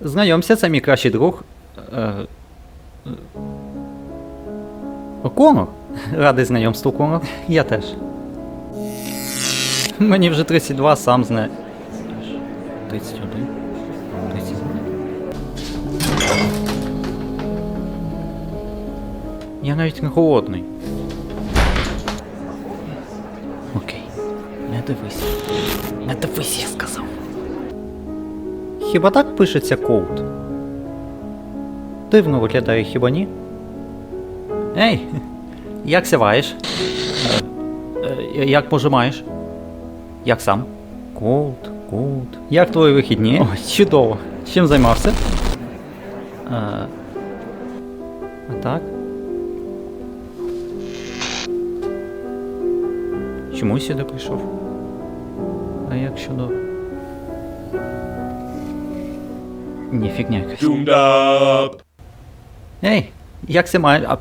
Знайомся, це мій кращий друг. Е, е, Конор. Радий знайомству, Конор. Я теж. Мені вже 32, сам знає. 31. 32. Я навіть не голодний. Окей. Не дивись. Не дивись, я сказав. Хіба так пишеться коут? Дивно виглядає, хіба ні? Ей, як сяваєш? Е, е, як пожимаєш? Як сам? Коут, коут. Як твої вихідні? О, чудово. Чим займався? Е, а так? Чому сюди прийшов? А як щодо. Ні, фігня якась. Doomed up. Ей, як це має. А